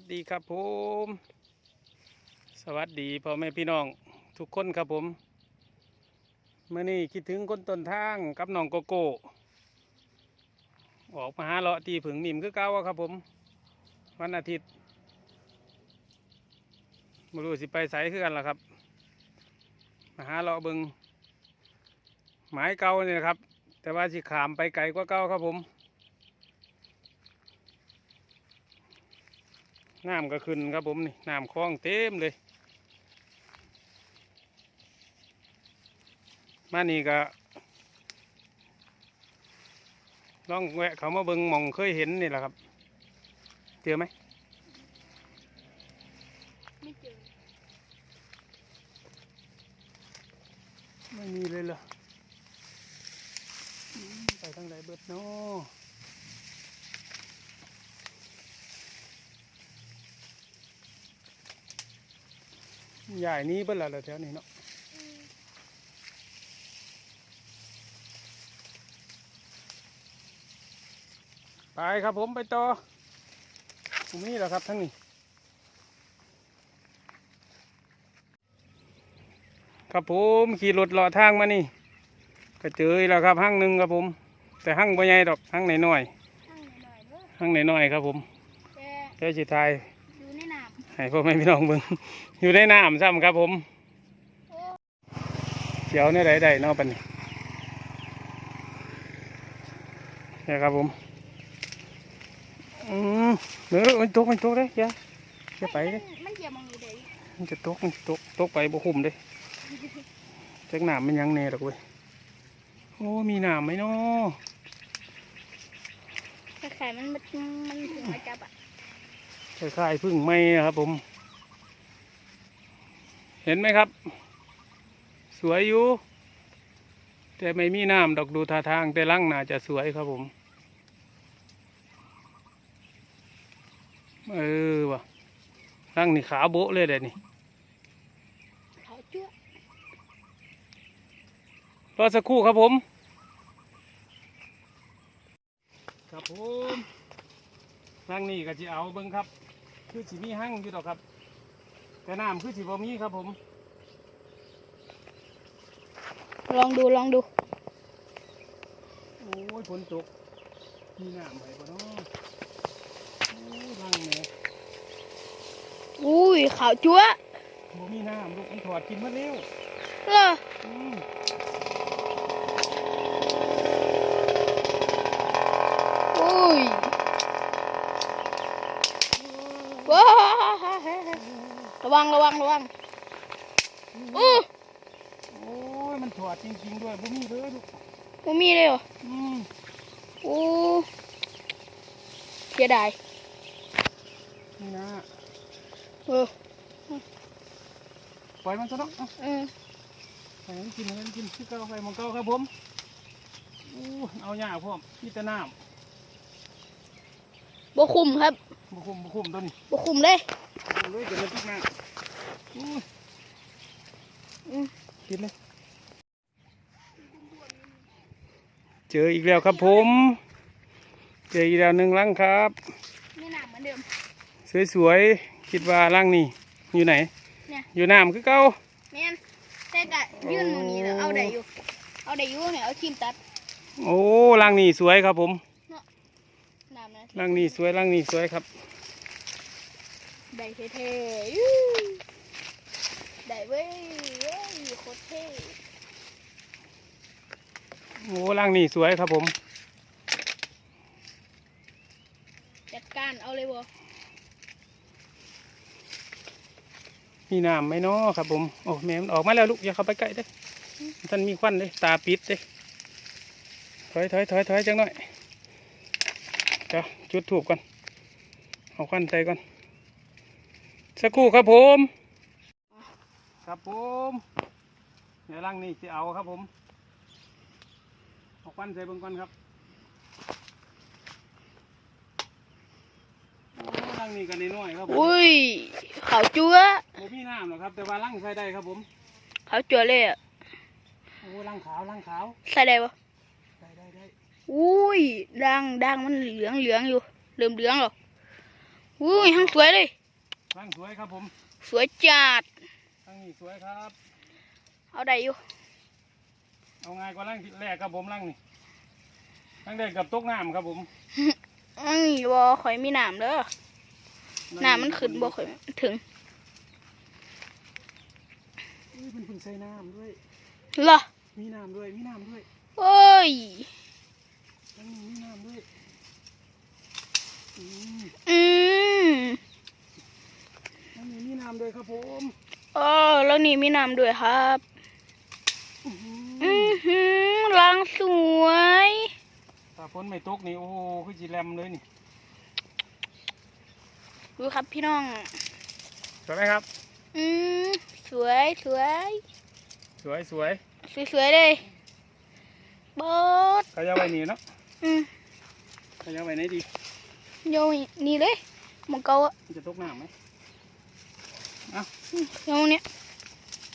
สดีครับผม สวัสดีพ่อแม่พี่น้องทุกคนครับผมเมื่อนี้คิดถึงคนต้นทางกับน้องโกโก้ออกมาหาเลาะตีผึ่งมิมคือเก้าอะครับผม วันอาทิตย์ไม่รู้สิไปไสคือกันล่ะครับ มาหาเลาะเบิงหมายเก่าเนี่ยนะครับ แต่ว่าสิขามไปไกลกว่าเก่าครับผม น้ำก็ขึ้นครับผมนี่น้ำคลองเต็มเลย มานี่ก็ลองแวะเขามาเบิงมองเคยเห็นนี่แหละครับ เจอไหมไม่เจอไม่มีเลยเหรอไปทางไหนเบิดเนาะ ใหญ่นี้เบิดและแถวนี้เนาะไปครับผมไปต่อตรงนี้แหละครับทั้งนี้ ครับผมขี่รถเลาะทางมานี่ก็เจออีกแล้วครับห้างหนึ่งครับผม แต่ห้างบ่ใหญ่ดอกห้างหน่อยข้างหน่อยๆเด้อๆห้างหน่อยๆครับผมแต่เดี๋ยวสิทายอยู่ ในน้ให้พ่อแม่พี่น้องเบิ่งอยู่ในน้ำซ้ำครับผมำโอ้เดี๋ยวในใดใดๆเนาะปันนี้นี่ครับผมอืมเดี๋ยวมันตกมันตกเลยอย่าอย่าไปเลยมันมันเหยียบมองอยู่เด้อมันจะตกมันจะตกตกไปบ่คุ้มเด้จักหนามมันยังแน่ดอกเว้ยโอ้มีหนามไหมเนาะถ้าไข่มันมันมันถึงมาจับอะ คล้ายๆพึ่งไหมนะครับผม เห็นไหมครับ สวยอยู่ แต่ไม่มีน้ำดอกดูท่าทาง แต่ลังน่าจะสวยครับผม เออว่ะลังนี่ขาวโบ๊ะเลยเดี๋ยวนี้เขาเจื้อรอสักครู่ครับผม ครับผมลังนี่ก็จะเอาเบิ้งครับ คือสีมีหั่งอยู่ดอกครับ แต่น้ำคือสีบ่มีครับผมลองดูลองดู โอ้ยฝนตก มีน้ำไหลบ่เนาะโอ้ยลังแหม่อุ้ยขาวจั๊วบ่มีน้ำลูกมันถอดกินมาเร็วเหรออืมอุ้ยว้าว ระวังระวังระวังอู้โอ้ยมันถอดจริงๆด้วยบ่มีเลยลูกมันมีเลยเหรออืมอู้เสียดายนี่นะเออปล่อยมันซะเนาะเอาเออไปให้กินให้กินคือเก่าไปหมองเก่าครับผมอู้เอาหญ้าพร้อมมีแต่น้บ่คุมครับำบุคุมบุคุมตัวนี้บ่คุมเลยเอาเลยจะมาติดน้ำอู้อืม กินเลย เจออีกแล้วครับผม เจออีกแล้วหนึ่งลังครับนี่หนักเหมือนเดิม สวยๆ คิดว่าลังนี่อยู่ไหนเนี่ยอยู่น้ำคือเก่าแม่นแต่กะยื่นหนูนี้แล้วเอาได้อยู่ เอาได้อยู่เนี่ยเอาครีมตัด โอ้ลังนี่สวยครับผมน้ำนะลังนี่สวยลังนี่สวยครับ ได้เท่ๆยู ได้เว้ยเว้ยโคตรเท่โอ้ลังนี่สวยครับผม จัดการเอาเลยบ่มีน้ำไหมเนาะครับผมโอ้แม่มันออกมาแล้วลูกอย่าเข้าไปใกล้เด้อท่านมีควันเลยตาปิดเด้ถอยถอยถอยถอยจังหน่อยเดี๋ยวจุดถูกก่อนเอาควันใส่ก่อนสักครู่ครับผม ครับผมเดี๋ยวลังนี่จะเอาครับผมเอาควันใส่เบิ่งก่อนครับโอ้ลังนี่กันน้อยๆครับผมอุ้ยขาวจั๊วโอ้มีน้ำหรอกครับแต่ว่าลังใส่ได้ครับผมขาวจั๊วเลยอะโอ้ลังขาวลังขาวใส่ได้บ่ได้ได้ได้อุ้ยดังดังมันเหลืองเหลืองอยู่เหลืองเหลืองหรออุ้ยห้างสวยเลยร่างสวยครับผม สวยจัด ร่างนี้สวยครับ เอาได้อยู่ เอาง่ายกว่าร่างที่แรกครับผมร่างนี่ร่างแรกกับตกน้ำครับผมอันนี้บ่ข่อยมีน้ำเด้อน้ำมันขึ้นบ่ข่อยถึงเอ้ยมันเพิ่งใส่น้ำด้วยเหรอมีน้ำด้วย มีน้ำด้วยโอ้ยร่างนี้มีน้ำด้วย อืมอืมร่างนี้มีน้ำด้วยครับผมเออ แล้วนี่มีน้ำด้วยครับ อื้อหืออือหือรังสวยตาฝนไม่ตกนี่โอ้โหคือจีแรมเลยนี่ดูครับพี่น้องสวยไหมครับ อืมสวยสวยสวยสวยสวยสวยเลยบอสเขาจะเอาไว้นี่เนาะอืมเขาจะเอาไว้ไหนดีโยนนี่เลยหมองเกาอะมันจะตกน้ำไหมโยนเนี้ยเ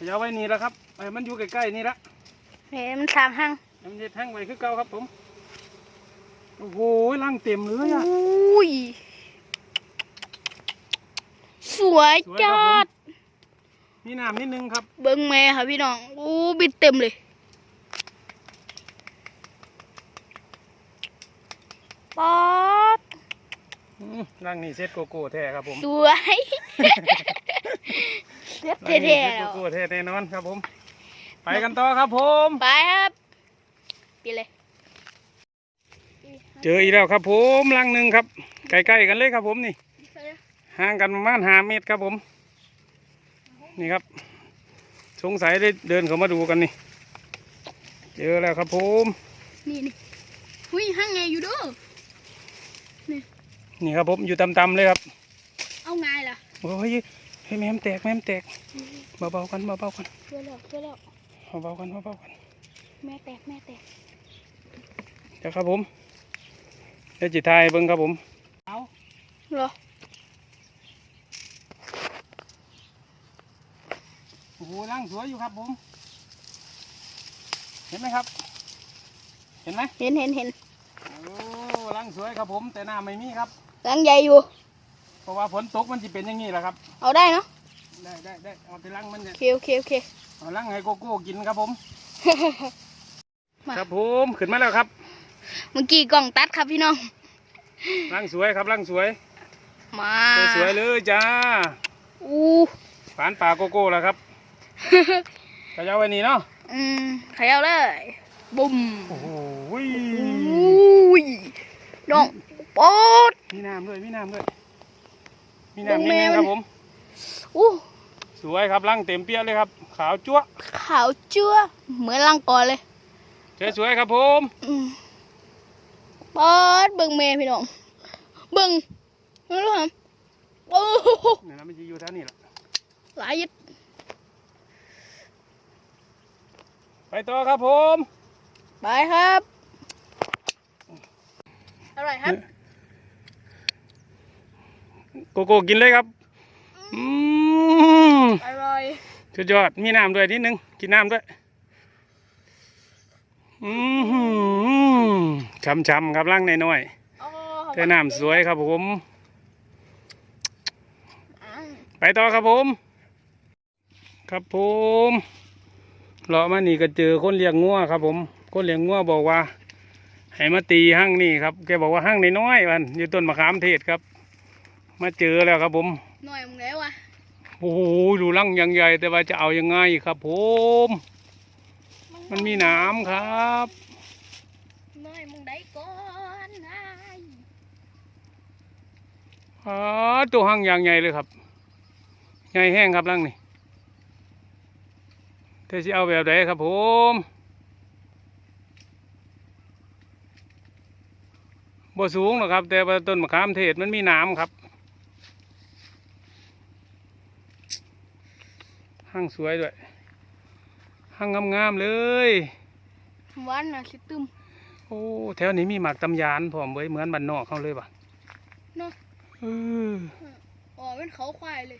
ขาจะเอาไว้นี่แล้วครับไอ้มันอยู่ใกล้ๆนี่ละเห็นมันสร้างห้างมันจะแท่งไว้คือเก่าครับผมโอ้โหร่างเต็มเลยอะอุ้ยสวยสวยครัจับผมดมีน้ำนิดนึงครับ เบิ้งแม่ค่ะพี่น้องอู้บิดเต็มเลยป๊อดอืมร่างนี่เซ็ตโกโก้แท้ครับผม สวย เซ็ตร่างเท่นี่ๆเซ็ตแล้โกวโก้แท้แน่นอนครับผม ไปกันต่อครับผมไปครับไปเลย เจออีกแล้วครับผมรังหนึ่งครับใกล้ๆกันเลยครับผมนี่ห่างกันประมาณห้าเมตรครับผม นี่ครับ สงสัยได้เดินเข้ามาดูกันนี่ เจอแล้วครับผมนี่นี่หุ้ยห้างไงอยู่เด้วยนี่ครับผมอยู่ต่ำๆเลยครับ เอาไงล่ะโอ้ย เฮ้ยแม่มแตกแม่มแตกเบาๆกันเบาๆกันช่วยแล้วช่วยแล้วเบาๆกันเบาๆกันแม่แตกแม่แตกเดี๋ยวครับผมเดี๋ยวจิตายเบิ้งครับผมเอาเหรอโอ้โหร่างสวยอยู่ครับผม เห็นไหมครับ เห็นไหมเห็นเห็นเห็นโอ้ร่างสวยครับผม แต่น้ำไม่มีครับรังใหญ่อยู่เพ ราะว่าฝนตกมันจะเป็นอย่างนี้แหละครับ เอาได้เนาะ ได้ได้ได้เอาไปล้างมันเนี่ยโอเคโอเคโอเค เอาล้างให้โกโก้กินครับผม มา ครับผมขึ้นมาแล้วครับเมื่อกี้กล่องตัดครับพี่น้องร่างสวยครับร่างสวยมาสวยๆเลยจ้าอู้ฝานป่าโกโก้แล้วครับก็จะเอาไว้นี่เนาะ อืมเขย่าเลย บุ้มโอ้โหอุ้ยน้องโป๊ดมีน้ำด้วยมีน้ำด้วย มีเบิ่งน้ำนิดแมนึงวครับผมอู้สวยครับร่างเต็มเปี้ยเลยครับ ขาวจั๊วะขาวเจื้อเหมือนลังกอเลยสวยๆครับผมอืมป๊อดเบิ่งแม่พี่น้องเบิ่งไม่รู้ครับโอ้โหเนี่ยนะมันจะอยู่แถวนี้แหละหลายยิดไปต่อครับผม ไปครับ อร่อยครับ โกโก้กินเลยครับอืมอร่อยสุดยอดมีน้ำด้วยนิดนึงกินน้ำด้วยอืมช้ำๆครับร่างน้อยอ๋อๆแต่น้ำสวยครับผมอ่าไปต่อครับผม ครับผมเลาะมานี่ก็เจอคนเลี้ยงงัวครับผม คนเลี้ยงงัวบอกว่าให้มาตีห้างนี่ครับ แกบอกว่าห้างน้อยๆมันอยู่ต้นมะขามเทศครับ มาเจอแล้วครับผม หน่อยมึงแล้ววะโอ้โหดูรังอยังใหญ่ แต่ว่าจะเอายังไงครับผม มันมีหน้ำครับหน่อยมึงได้ก่อนนายอ๋อตัวห้างอย่างใหญ่เลยครับ ใหญ่แห้งครับรังนี่แต่จะเอาแบบไหนครับผมบ่สูงหรอกครับ แต่ว่าต้นมะขามเทศมันมีหน้ำครับ ห้างสวยด้วย ห้างงามๆเลยวันน่ะสิตึมโอ้แถวนี้มีหมากตำยานพร้อมเว้ยเหมือนบ้านนอกเขาเลยป่ะเนาะเอออ๋อเป็นเขาควายเลย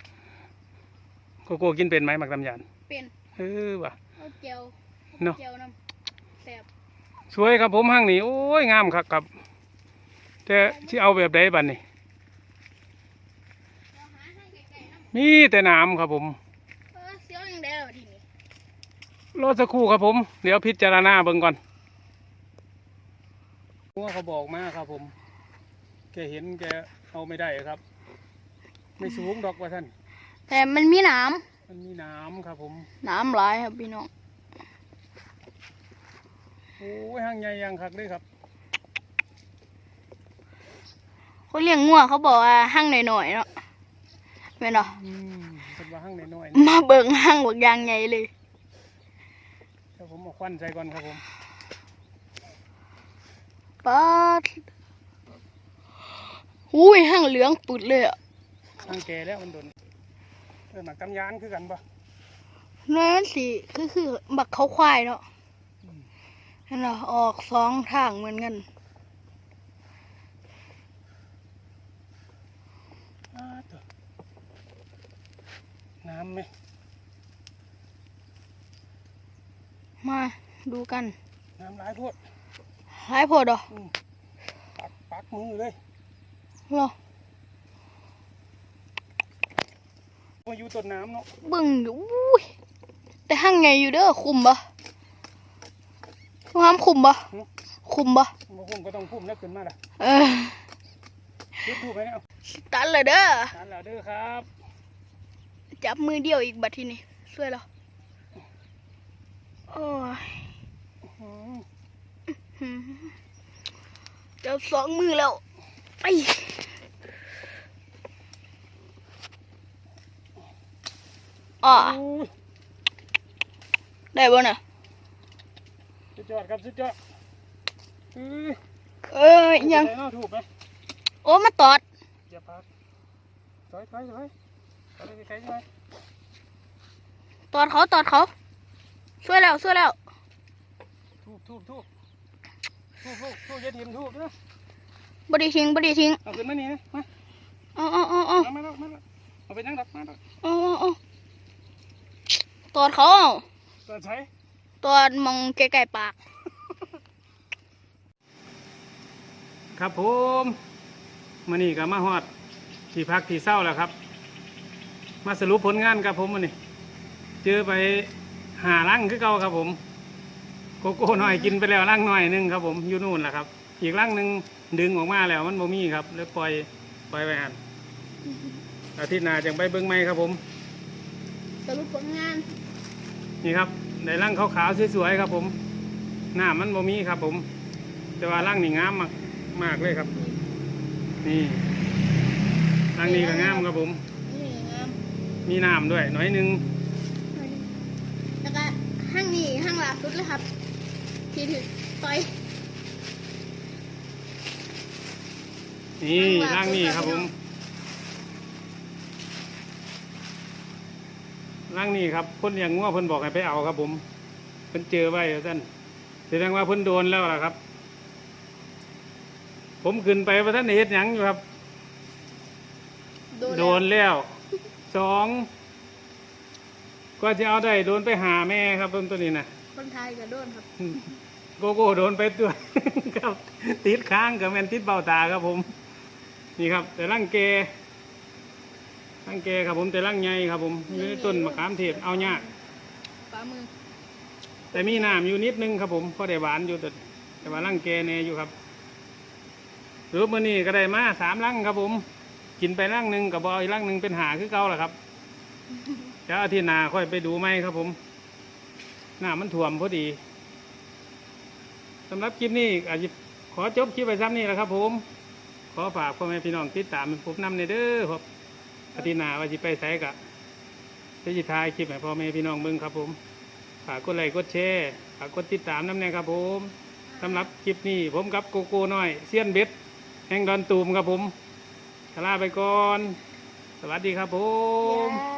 โกโก้กินเป็นไหมหมากตำยาน เป็นเออว่ะเอาเจียวเนาะเจียวน้ำแสบสวยครับผมห้างนี้โอ้ยงามครับครับแต่ที่เอาแบบใดบัดนี่มีแต่น้ำครับผม เออเสียวยังได้แล้วทีนี้ รอสักครู่ครับผม เดี๋ยวพิจารณาเบิ่งก่อนว่าเขาบอกมาครับผม แกเห็นแกเอาไม่ได้ครับ ไม่สูงดอกว่าท่าน แต่มันมีน้มันมีน้ำครับผมำน้ำหลายครับพี่น้องโอ้ยห่างใหญ่ยังคักเลยครับ คนเลี้ยงงัวเขาบอกว่าหั่งหน่อยๆเนาะแม่นเนาะอืมเป็นว่าห่างน้อยๆมาเบิ่งหั่งบักอยางใหญ่เลยเดี๋ยว ผมเอาควันใส่ก่อนครับผมป๊าดอุ้ยหั่งเหลืองปุดเลยอะห่างแก่แล้วมันโดนเออหมักกำยานคือกันปะนั่นสิคือคือบักเขาควายเนาะนั่นเนาะออกสองทางเหมือนกันอ้าตัวน้ำไหม มาดูกันน้ำหลายโพดหายพอดอกอืมปักปักมือเลยเหรอมาอยู่ต้นน้ำเนาะเบิ่งอยู่อุ้ยแต่หั่งใหญ่อยู่เด้อคุมปะห้ามคุมปะคุมปะมาพุ่มก็ต้องพุ่มแล้วขึ้นมาละเออยุดถูกไหมเนี่ยเอาตันเลยเด้อทานแล้วเด้อครับ จับมือเดียวอีกบัดทีนี้ช่วยเรา โอ้ยอืมหืมจับสองมือแล้วไออะโอ้ยได้บ่น่ะสุดยอดครับสุดยอดอือเอ้ยยังใส่เนาะถูกไหมโอ้มาตอดอย่าพักถอยถอยถอยถอยไปไกลๆใช่ไหมตอดเขาตอดเขา ช่วยแล้วช่วยแล้วถูกถูกถูกถูกถูกถูกอย่าทิ่มถูกนะบไดีทิ้งบไดีทิ้งเอาขึ้นมานี่นะมาเอาเอาเอาเอาเอามาแล้วมาแล้วเอาไปนั่งดักมาดักเอาเอาเอาตอดเขาเอาตัวใช้ตอดมองไกลๆปาก ครับผมมานี่ก็มาฮอดที่พักที่เศร้าแล้วครับ มาสรุปผลงานครับผมมันนี่เจอไป หาลังคือเก่าครับผม โกโก้หน่อยกินไปแล้วลังหน่อยหนึงครับผมอยู่นู่นแหละครับ อีกลังหนึ่งดึงออกมาแล้วมันบ่มีครับเลยปล่อยปล่อยไปหันอาทิตย์หน้าจังไปเบิ้งไหมครับผม สรุปผลงานนี่ครับในร่างขาวๆสวยๆครับ ผมหน้ามันบ่มีครับ ผม แต่ว่าร่างนี่งามมากมากเลยครับ นี่ร่างนี้ก็งามครับผม นี่งามมีน้ำด้วยหน่อยหนึงแล้วก็ ห้างนี้ห้างหลักสุดเลยครับ ที่ถือต่อยนี่ข้างหลังร่างนี้สุดครับคผรับมร่างนี้ครับเพ่นอย่างงัวเพ่นบอกให้ไปเอาครับ ผมเพ่นเจอไว้ท่าซั่นแสดงว่าเพ่นโดนแล้วล่ะครับ ผมขึ้นไปว่าท่านได้เฮ็ดหยังอยู่ครับ โดนแล้วสอง ก็จะเอาได้โดนไปหาแม่ครับเพิ่มตัวนี้นะคนไทยก็โดนครับ โกโก้โดนไปตัว ครับติดค้างกับแมนติดเบ้าตาครับผม นี่ครับ แต่ร่างเกร่างเกครับผมแต่ร่างใหญ่ครับผมอยู่ในต้นมะขามเทศเอาเนี่ยากฝ่ามือแต่มีน้ำอยู่นิดนึงครับผมก็ได้หวานอยู่แต่แต่ว่าร่างเกแน่อยู่ครับรูปมือนี้ก็ได้มาสามร่างครับผม กินไปร่างหนึ่งกับบอยร่างหนึ่งเป็นหาคือเก่าแหละครับเดี๋ยวอาทิตย์หน้าค่อยไปดูไหมครับผม หน้ำมันท่วมพอดีสำหรับคลิปนี้อาจจะขอจบคลิปไปซ้ำนี่แหละครับ ผม ขอฝากพ่อแม่พี่น้องติดตามผมนำในเด้อครับอาทิตย์หน้าว่าจะไปไสกะจะจิทายคลิปให้พ่อแม่พี่น้องเบิ่งครับ ผม ฝากกดไลค์กดแชร์ฝากกดติดตามน้ำแน่ครับ ผมสำหรับคลิปนี้ผมกับโกโก้น้อยเซียนเบ็ดแห่งดอนตูมครับผมลาไปก่อน สวัสดีครับผม